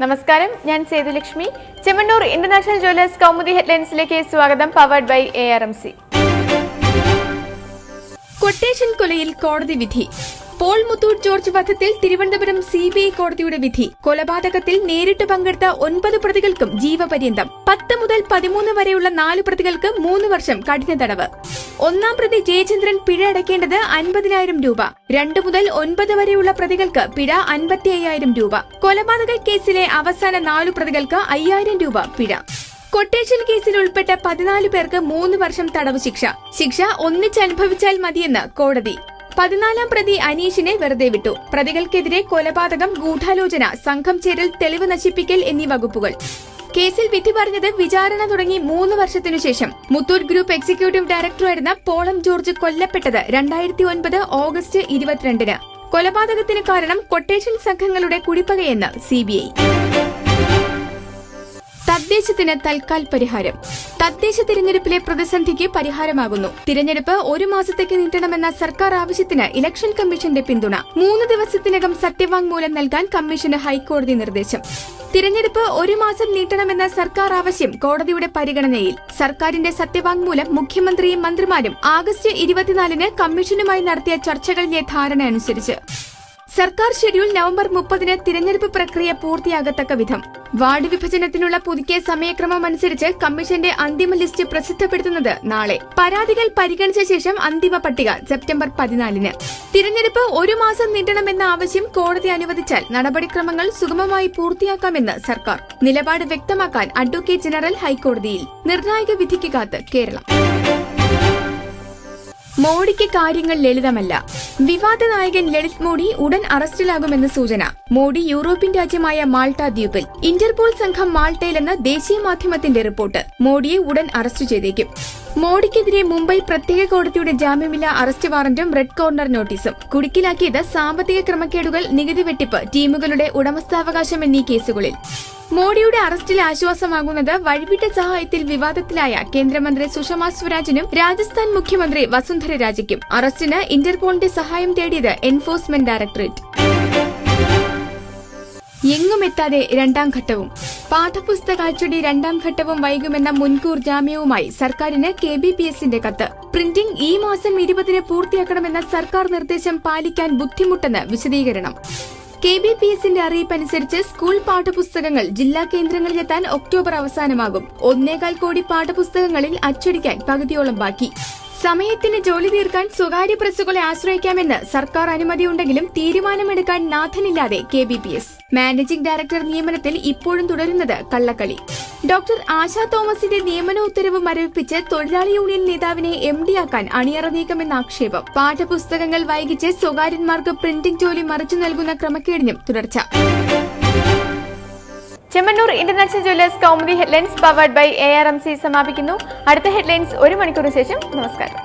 നമസ്കാരം ഞാൻ Sethulakshmi. Chemmanur international jewellers Kaumudi ഹെഡ്ലൈൻസിലേക്ക് സ്വാഗതം powered by A R M C quotation കൊലയിൽ കോടതി വിധി. പോൾ മുത്തൂർ ജോർജ് വധത്തിൽ തിരുവനന്തപുരം സി ബി ഐ കോടതിയുടെ വിധി. കൊലപാതകത്തിൽ നേരിട്ട് പങ്കെടുത്ത ഒൻപത് പ്രതികൾക്കും ജീവപര്യന്തം. പത്ത് മുതൽ പതിമൂന്ന് വരെയുള്ള നാല് പ്രതികൾക്ക് മൂന്ന് വർഷം കഠിന തടവ്. ഒന്നാം പ്രതി ജയചന്ദ്രൻ പിഴ അടയ്ക്കേണ്ടത് അൻപതിനായിരം രൂപ. രണ്ടു മുതൽ ഒൻപത് വരെയുള്ള പ്രതികൾക്ക് പിഴ അൻപത്തി അയ്യായിരം രൂപ. കൊലപാതക കേസിലെ അവസാന നാലു പ്രതികൾക്ക് അയ്യായിരം രൂപ പിഴ. കൊട്ടേഷൻ കേസിൽ ഉൾപ്പെട്ട പതിനാല് പേർക്ക് മൂന്ന് വർഷം തടവ് ശിക്ഷ. ശിക്ഷ ഒന്നിച്ചനുഭവിച്ചാൽ മതിയെന്ന് കോടതി. പതിനാലാം പ്രതി അനീഷിനെ വെറുതെ വിട്ടു. പ്രതികൾക്കെതിരെ കൊലപാതകം ഗൂഢാലോചന സംഘം ചേരൽ തെളിവ് നശിപ്പിക്കൽ എന്നീ വകുപ്പുകൾ. കേസിൽ വിധി പറഞ്ഞത് വിചാരണ തുടങ്ങി മൂന്ന് വർഷത്തിനു ശേഷം. മുത്തൂറ്റ് ഗ്രൂപ്പ് എക്സിക്യൂട്ടീവ് ഡയറക്ടറായിരുന്ന പോളം ജോർജ് കൊല്ലപ്പെട്ടത് രണ്ടായിരത്തി ഒൻപത് ഓഗസ്റ്റ് ഇരുപത്തിരണ്ടിന്. കൊലപാതകത്തിന് കാരണം കൊട്ടേഷൻ സംഘങ്ങളുടെ കുടിപ്പകയെന്ന് സിബിഐ തദ്ദേശത്തിന് തൽക്കാൽ പരിഹാരം. തദ്ദേശ തിരഞ്ഞെടുപ്പിലെ പ്രതിസന്ധിക്ക് പരിഹാരമാകുന്നു. തിരഞ്ഞെടുപ്പ് ഒരു മാസത്തേക്ക് നീട്ടണമെന്ന സർക്കാർ ആവശ്യത്തിന് ഇലക്ഷൻ കമ്മീഷന്റെ പിന്തുണ. മൂന്ന് ദിവസത്തിനകം സത്യവാങ്മൂലം നൽകാൻ കമ്മീഷന് ഹൈക്കോടതി നിർദ്ദേശം. തിരഞ്ഞെടുപ്പ് ഒരു മാസം നീട്ടണമെന്ന സർക്കാർ ആവശ്യം കോടതിയുടെ പരിഗണനയിൽ. സർക്കാരിന്റെ സത്യവാങ്മൂലം മുഖ്യമന്ത്രിയും മന്ത്രിമാരും ആഗസ്റ്റ് ഇരുപത്തിനാലിന് കമ്മീഷനുമായി നടത്തിയ ചർച്ചകളിലെ ധാരണ അനുസരിച്ച് സർക്കാർ ഷെഡ്യൂൾ നവംബർ മുപ്പതിന് തിരഞ്ഞെടുപ്പ് പ്രക്രിയ പൂർത്തിയാകത്തക്ക വിധം. വാർഡ് വിഭജനത്തിനുള്ള പുതുക്കിയ സമയക്രമം അനുസരിച്ച് കമ്മീഷന്റെ അന്തിമ ലിസ്റ്റ് പ്രസിദ്ധപ്പെടുത്തുന്നത് നാളെ. പരാതികൾ പരിഗണിച്ച ശേഷം അന്തിമ പട്ടിക സെപ്റ്റംബർ പതിനാലിന്. തിരഞ്ഞെടുപ്പ് ഒരു മാസം നീട്ടണമെന്ന ആവശ്യം കോടതി അനുവദിച്ചാൽ നടപടിക്രമങ്ങൾ സുഗമമായി പൂർത്തിയാക്കാമെന്ന് സർക്കാർ. നിലപാട് വ്യക്തമാക്കാൻ അഡ്വക്കേറ്റ് ജനറൽ ഹൈക്കോടതിയിൽ നിർണായക വിധിക്ക് കാത്ത് കേരളം. മോഡിക്ക് കാര്യങ്ങൾ ലളിതമല്ല. വിവാദ നായകൻ ലളിത് മോഡി ഉടൻ അറസ്റ്റിലാകുമെന്ന് സൂചന. മോഡി യൂറോപ്യൻ രാജ്യമായ മാൾട്ട ദ്വീപിൽ ഇന്റർപോൾ സംഘം മാൾട്ടയിലെന്ന് ദേശീയ മാധ്യമത്തിന്റെ റിപ്പോർട്ട്. മോഡിയെ ഉടൻ അറസ്റ്റ് ചെയ്തേക്കും. മോഡിക്കെതിരെ മുംബൈ പ്രത്യേക കോടതിയുടെ ജാമ്യമില്ലാ അറസ്റ്റ് വാറന്റും റെഡ് കോർണർ നോട്ടീസും. കുടുക്കിലാക്കിയത് സാമ്പത്തിക ക്രമക്കേടുകൾ നികുതി വെട്ടിപ്പ് ടീമുകളുടെ ഉടമസ്ഥാവകാശം എന്നീ കേസുകളിൽ. മോഡിയുടെ അറസ്റ്റിൽ ആശ്വാസമാകുന്നത് വഴിവിട്ട സഹായത്തിൽ വിവാദത്തിലായ കേന്ദ്രമന്ത്രി സുഷമ സ്വരാജിനും രാജസ്ഥാൻ മുഖ്യമന്ത്രി വസുന്ധര രാജയ്ക്കും അറസ്റ്റിന് ഇന്റർപോളിന്റെ സഹായം തേടിയത് എൻഫോഴ്സ്മെന്റ് ഡയറക്ടറേറ്റ്. എങ്ങുമെത്താതെ രണ്ടാം ഘട്ടവും. പാഠപുസ്തകാഴ്ചയുടെ രണ്ടാം ഘട്ടവും വൈകുമെന്ന മുൻകൂർ ജാമ്യവുമായി സർക്കാരിന് കെ ബി പി എസിന്റെ കത്ത്. പ്രിന്റിംഗ് ഈ മാസം ഇരുപതിന് പൂർത്തിയാക്കണമെന്ന സർക്കാർ നിർദ്ദേശം പാലിക്കാൻ ബുദ്ധിമുട്ടെന്ന് വിശദീകരണം. കെ ബി പി എസിന്റെ അറിയിപ്പനുസരിച്ച് സ്കൂൾ പാഠപുസ്തകങ്ങൾ ജില്ലാ കേന്ദ്രങ്ങളിൽ എത്താൻ ഒക്ടോബർ അവസാനമാകും. ഒന്നേകാൽ കോടി പാഠപുസ്തകങ്ങളിൽ അച്ചടിക്കാൻ പകുതിയോളം ബാക്കി. സമയത്തിന് ജോലി തീർക്കാൻ സ്വകാര്യ പ്രസ്സുകളെ ആശ്രയിക്കാമെന്ന് സർക്കാർ അനുമതി ഉണ്ടെങ്കിലും തീരുമാനമെടുക്കാൻ നാഥനില്ലാതെ K B P S. Managing director നിയമനത്തിൽ ഇപ്പോഴും തുടരുന്നത് കള്ളക്കളി. ഡോക്ടർ ആശാ തോമസിന്റെ നിയമന ഉത്തരവ് മരവിപ്പിച്ച് തൊഴിലാളി യൂണിയൻ നേതാവിനെ എം ആക്കാൻ അണിയറ നീക്കമെന്ന ആക്ഷേപം. പാഠപുസ്തകങ്ങൾ വൈകിച്ച് സ്വകാര്യന്മാർക്ക് പ്രിന്റിംഗ് ജോലി മറിച്ചു നൽകുന്ന ക്രമക്കേടിനും തുടർച്ച. Chemmanur international jewellers Kaumudi headlines powered by A R M C സമാപിക്കുന്നു. അടുത്ത ഹെഡ്ലൈൻസ് ഒരു മണിക്കൂറിന് ശേഷം. നമസ്കാരം.